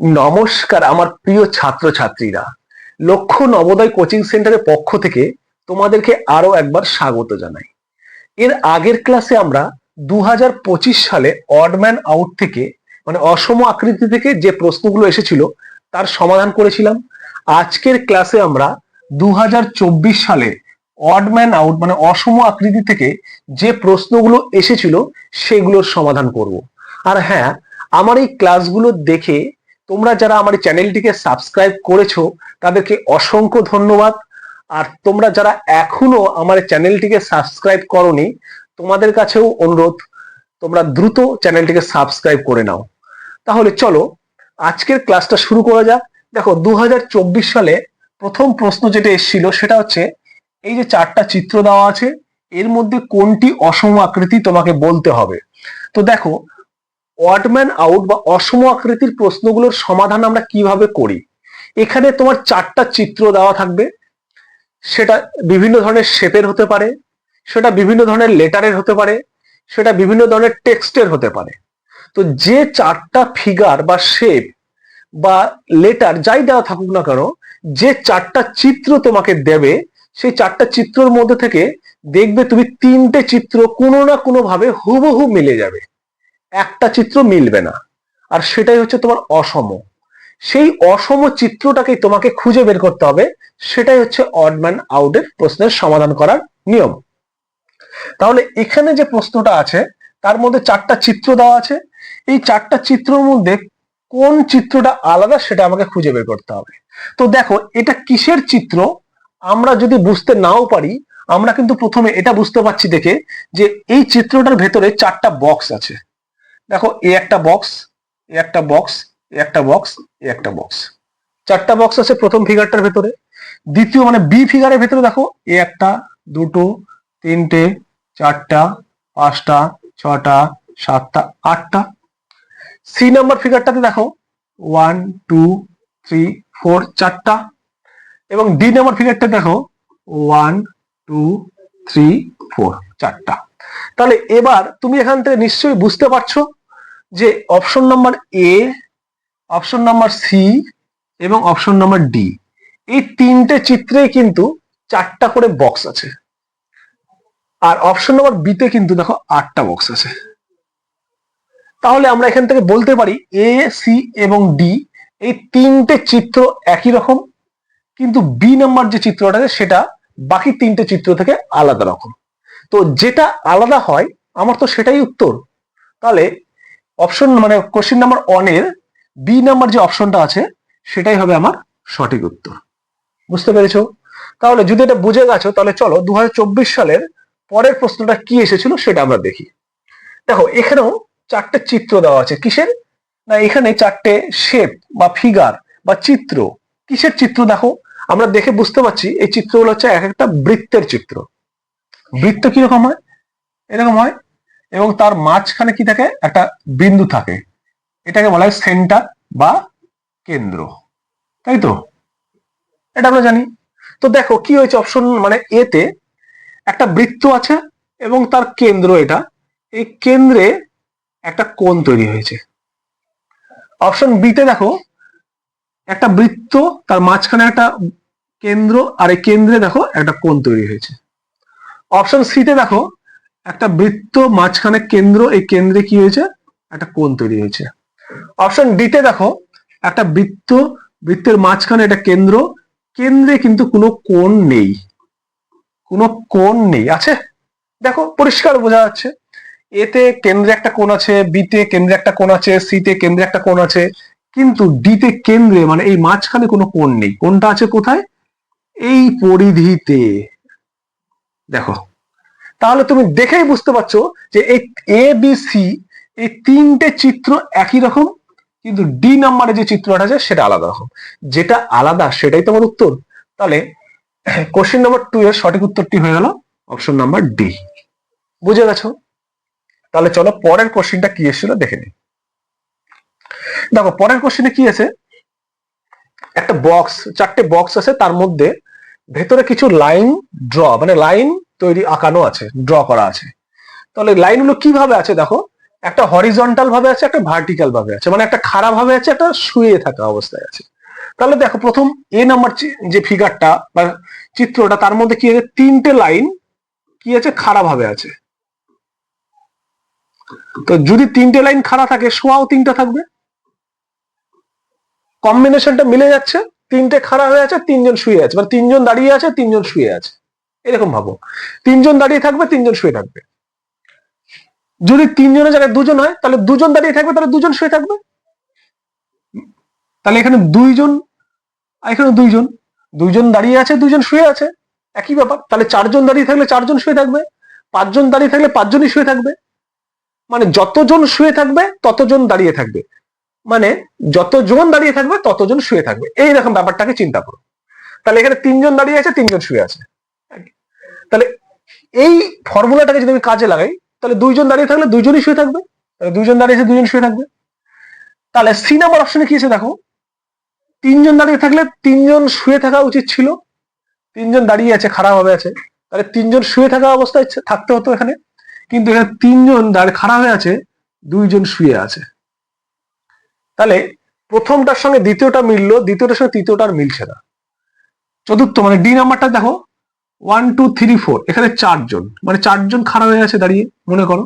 নমস্কার আমার প্রিয় ছাত্রছাত্রীরা। লক্ষ্য নবোদয় কোচিং সেন্টারের পক্ষ থেকে তোমাদেরকে আরও একবার স্বাগত জানাই। এর আগের ক্লাসে আমরা দু হাজার পঁচিশ সালে অডম্যান আউট থেকে মানে অসম আকৃতি থেকে যে প্রশ্নগুলো এসেছিল, তার সমাধান করেছিলাম। আজকের ক্লাসে আমরা দু হাজার চব্বিশ সালে অডম্যান আউট মানে অসম আকৃতি থেকে যে প্রশ্নগুলো এসেছিল, সেগুলোর সমাধান করব। আর হ্যাঁ আমার এই ক্লাসগুলো দেখে তোমরা যারা আমার চ্যানেলটিকে সাবস্ক্রাইব করেছ, তাদেরকে অসংখ্য ধন্যবাদ। আর তোমরা যারা এখনও আমার চ্যানেলটিকে সাবস্ক্রাইব করনি, তোমাদের কাছেও অনুরোধ, তোমরা দ্রুত চ্যানেলটিকে সাবস্ক্রাইব করে নাও। তাহলে চলো, আজকের ক্লাসটা শুরু করা যাক। দেখো দু হাজার চব্বিশ সালে প্রথম প্রশ্ন যেটা এসেছিল, সেটা হচ্ছে, এই যে চারটা চিত্র দেওয়া আছে, এর মধ্যে কোনটি অসম আকৃতি তোমাকে বলতে হবে? তো দেখো অডম্যান আউট বা অসম আকৃতির প্রশ্নগুলোর সমাধান আমরা কীভাবে করি? এখানে তোমার চারটা চিত্র দেওয়া থাকবে। সেটা বিভিন্ন ধরনের শেপের হতে পারে, সেটা বিভিন্ন ধরনের লেটারের হতে পারে, সেটা বিভিন্ন ধরনের টেক্সটের হতে পারে। তো যে চারটা ফিগার বা শেপ বা লেটার যাই দেওয়া থাকুক না কেন, যে চারটা চিত্র তোমাকে দেবে, সেই চারটা চিত্রর মধ্যে থেকে দেখবে তুমি তিনটে চিত্র কোনো না কোনো ভাবে হুবহু মিলে যাবে। একটা চিত্র মিলবে না। আর সেটাই হচ্ছে তোমার অসম। সেই অসম চিত্রটাকেই তোমাকে খুঁজে বের করতে হবে। সেটাই হচ্ছে অডম্যান আউটের প্রশ্নের সমাধান করার নিয়ম। তাহলে এখানে যে প্রশ্নটা আছে, তার মধ্যে চারটা চিত্র দেওয়া আছে। এই চারটা চিত্রের মধ্যে কোন চিত্রটা আলাদা সেটা আমাকে খুঁজে বের করতে হবে। তো দেখো, এটা কিসের চিত্র? আমরা যদি বুঝতে নাও পারি, আমরা কিন্তু প্রথমে এটা বুঝতে পারছি দেখে যে এই চিত্রটার ভেতরে চারটা বক্স আছে। দেখো, এ একটা বক্স এ একটা বক্স এ একটা বক্স এ একটা বক্স চারটা বক্স আছে প্রথম ফিগারটার ভেতরে। দ্বিতীয় মানে বি ফিগারের ভেতরে দেখো, এ একটা, দুটো, তিনটে, চারটা, পাঁচটা, ছটা, সাতটা, আটটা। সি নাম্বার ফিগারটাতে দেখো ওয়ান টু থ্রি ফোর চারটা। এবং ডি নাম্বার ফিগারটা দেখো ওয়ান টু থ্রি ফোর চারটা। তাহলে এবার তুমি এখান থেকে নিশ্চয়ই বুঝতে পারছ যে option number A option number C এবং অপশন নাম্বার ডি এই তিনটে চিত্রে কিন্তু চারটা করে বক্স আছে। আর অপশন নাম্বার বিতে কিন্তু দেখো আটটা বক্স আছে। তাহলে আমরা এখান থেকে বলতে পারি এ সি এবং ডি এই তিনটে চিত্র একই রকম, কিন্তু বি নাম্বার যে চিত্রটা আছে সেটা বাকি তিনটে চিত্র থেকে আলাদা রকম। তো যেটা আলাদা হয়, আমার তো সেটাই উত্তর। তাহলে অপশন মানে কোশ্চেন নাম্বার ওয়ানের বি নাম্বার যে অপশনটা আছে, সেটাই হবে আমার সঠিক উত্তর। বুঝতে পেরেছ? তাহলে যদি এটা বুঝে গেছো, তাহলে চলো দু হাজার চব্বিশ সালের পরের প্রশ্নটা কি এসেছিল সেটা আমরা দেখি। দেখো, এখানেও চারটে চিত্র দেওয়া আছে। কিসের? না, এখানে চারটে শেপ বা ফিগার বা চিত্র। কিসের চিত্র দেখো? আমরা দেখে বুঝতে পারছি, এই চিত্রগুলো হচ্ছে এক একটা বৃত্তের চিত্র। বৃত্ত কীরকম হয়? এরকম হয় এবং তার মাঝখানে কি থাকে? একটা বিন্দু থাকে। এটাকে বলা হয় সেন্টার বা কেন্দ্র। তাই তো? এটা আমরা জানি। তো দেখো, কি হয়েছে? অপশন মানে এতে একটা বৃত্ত আছে এবং তার কেন্দ্র এটা। এই কেন্দ্রে একটা কোণ তৈরি হয়েছে। অপশন বিতে দেখো, একটা বৃত্ত, তার মাঝখানে একটা কেন্দ্র, আর এই কেন্দ্রে দেখো একটা কোণ তৈরি হয়েছে। অপশন সিতে দেখো একটা বৃত্ত মাঝখানে কেন্দ্র, এই কেন্দ্রে কি হয়েছে? একটা কোণ তৈরি হয়েছে। অপশন ডিতে দেখো, একটা বৃত্ত, বৃত্তের মাঝখানে একটা কেন্দ্র, কেন্দ্রে কিন্তু কোনো কোণ নেই। কোনো কোণ নেই, আছে? দেখো, পরিষ্কার বোঝা যাচ্ছে। এতে কেন্দ্রে একটা কোণ আছে বিতে কেন্দ্রে একটা কোণ আছে সিতে কেন্দ্রে একটা কোণ আছে, কিন্তু ডিতে কেন্দ্রে মানে এই মাঝখানে কোনো কোণ নেই। কোনটা আছে কোথায়? এই পরিধিতে। দেখো তাহলে তুমি দেখেই বুঝতে পারছ যে এই এ বি সি এই তিনটে চিত্র একই রকম, কিন্তু ডি নাম্বারে যে চিত্রটা আছে সেটা আলাদা রকম। যেটা আলাদা সেটাই তোমার উত্তর। তাহলে কোশ্চেন নাম্বার টু এর সঠিক উত্তরটি হয়ে গেল অপশন নাম্বার ডি বুঝে গেছো? তাহলে চলো পরের কোশ্চেনটা কি এসেছিল দেখে নি দেখো, পরের কোশ্চেনে কি আছে? একটা বক্স চারটে বক্স আছে, তার মধ্যে ভেতরে কিছু লাইন ড্র মানে লাইন তৈরি আঁকানো আছে ড্র করা আছে। তাহলে লাইনগুলো কীভাবে আছে দেখো? একটা হরিজন্টাল ভাবে আছে, একটা ভার্টিক্যাল ভাবে আছে। মানে একটা খারাপ ভাবে আছে, একটা শুয়ে থাকা অবস্থায় আছে। তাহলে দেখো, প্রথম এ নাম্বার যে ফিগারটা বা চিত্রটা, তার মধ্যে কি আছে? তিনটে লাইন কি আছে? খারাপ ভাবে আছে। তো যদি তিনটে লাইন খাড়া থাকে, শোয়াও তিনটা থাকবে। কম্বিনেশনটা মিলে যাচ্ছে। তিনটে খাড়া হয়ে আছে, তিনজন শুয়ে আছে। মানে তিনজন দাঁড়িয়ে আছে, তিনজন শুয়ে আছে। এরকম ভাবো। তিনজন দাঁড়িয়ে থাকবে, তিনজন শুয়ে থাকবে। যদি তিনজনের জায়গায় দুজন হয়, তাহলে দুজন দাঁড়িয়ে থাকবে, তাহলে দুজন শুয়ে থাকবে? তাহলে এখানে দুইজন এখানে দুইজন। দুইজন দাঁড়িয়ে আছে দুজন শুয়ে আছে। একই ব্যাপার। তাহলে চারজন দাঁড়িয়ে থাকলে চারজন শুয়ে থাকবে। পাঁচজন দাঁড়িয়ে থাকলে পাঁচজনই শুয়ে থাকবে। মানে যতজন শুয়ে থাকবে, ততজন দাঁড়িয়ে থাকবে। মানে যতজন দাঁড়িয়ে থাকবে, ততজন শুয়ে থাকবে। এই রকম ব্যাপারটাকে চিন্তা করো। তাহলে এখানে তিনজন দাঁড়িয়ে আছে, তিনজন শুয়ে আছে। তাহলে এই ফর্মুলাটাকে যদি আমি কাজে লাগাই, তাহলে দুইজন দাঁড়িয়ে থাকলে দুইজনই শুয়ে থাকবে। দুইজন দাঁড়িয়ে আছে দুজন শুয়ে থাকবে। তাহলে সি নাম্বার অপশনে কি আছে দেখো? তিনজন দাঁড়িয়ে থাকলে তিনজন শুয়ে থাকা উচিত ছিল। তিনজন দাঁড়িয়ে আছে, খারাপ হবে আছে। তাহলে তিনজন শুয়ে থাকা অবস্থায় থাকতে হতো এখানে। কিন্তু এখানে তিনজন খারাপ হয়ে আছে, দুইজন শুয়ে আছে। তাহলে প্রথমটার সঙ্গে দ্বিতীয়টা মিললো, দ্বিতীয়টার সঙ্গে তৃতীয়টা মিলছে না। চতুর্থ মানে ডি নাম্বারটা দেখো ওয়ান টু থ্রি ফোর এখানে চারজন মানে চারজন খারাপ হয়ে আছে, দাঁড়িয়ে মনে করো।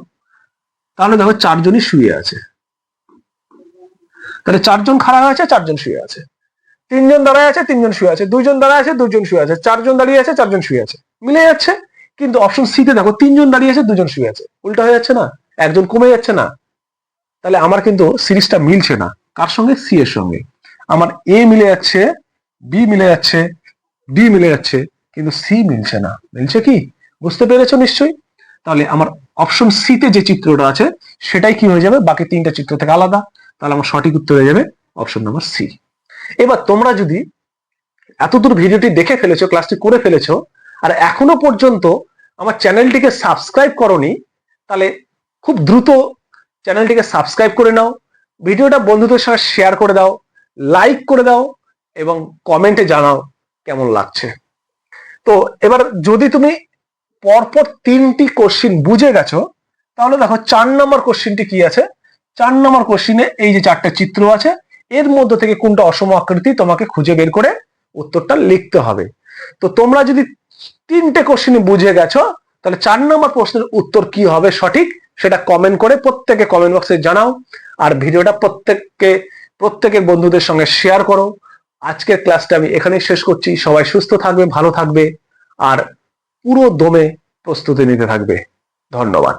তাহলে দেখো চারজনই শুয়ে আছে। তাহলে চারজন খারাপ হয়ে আছে, চারজন শুয়ে আছে। তিনজন দাঁড়ায় আছে, তিনজন শুয়ে আছে। দুইজন দাঁড়ায় আছে দুজন শুয়ে আছে। চারজন দাঁড়িয়ে আছে, চারজন শুয়ে আছে। মিলে যাচ্ছে, কিন্তু অপশন সিতে দেখো, তিনজন দাঁড়িয়ে আছে দুজন শুয়ে আছে। উল্টা হয়ে যাচ্ছে না? একজন কমে যাচ্ছে না? তাহলে আমার কিন্তু সিরিজটা মিলছে না। কার সঙ্গে? সি এর সঙ্গে। আমার এ মিলে যাচ্ছে বি মিলে যাচ্ছে ডি মিলে যাচ্ছে, কিন্তু সি মিলছে না। মিলছে কি? বুঝতে পেরেছ নিশ্চয়ই? তাহলে আমার অপশন সিতে যে চিত্রটা আছে, সেটাই কি হয়ে যাবে? বাকি তিনটা চিত্র থেকে আলাদা। তাহলে আমার সঠিক উত্তর হয়ে যাবে অপশন নাম্বার সি এবার তোমরা যদি এতদূর ভিডিওটি দেখে ফেলেছো ক্লাসটি করে ফেলেছো, আর এখনও পর্যন্ত আমার চ্যানেলটিকে সাবস্ক্রাইব করনি, তাহলে খুব দ্রুত চ্যানেলটিকে সাবস্ক্রাইব করে নাও। ভিডিওটা বন্ধুদের সঙ্গে শেয়ার করে দাও লাইক করে দাও এবং কমেন্টে জানাও কেমন লাগছে। তো এবার যদি তুমি পরপর তিনটি কোশ্চিন বুঝে গেছো, তাহলে দেখো চার নম্বর কোশ্চিনটি কি আছে? চার নম্বর কোশ্চিনে এই যে চারটে চিত্র আছে, এর মধ্যে থেকে কোনটা অসম আকৃতি তোমাকে খুঁজে বের করে উত্তরটা লিখতে হবে। তো তোমরা যদি তিনটে কোশ্চিন বুঝে গেছো, তাহলে চার নম্বর প্রশ্নের উত্তর কি হবে সঠিক সেটা কমেন্ট করে প্রত্যেকে কমেন্ট বক্সে জানাও। আর ভিডিওটা প্রত্যেককে, প্রত্যেকের বন্ধুদের সঙ্গে শেয়ার করো। আজকের ক্লাসটা আমি এখানেই শেষ করছি। সবাই সুস্থ থাকবে, ভালো থাকবে, আর পুরো দমে প্রস্তুতি নিতে থাকবে। ধন্যবাদ।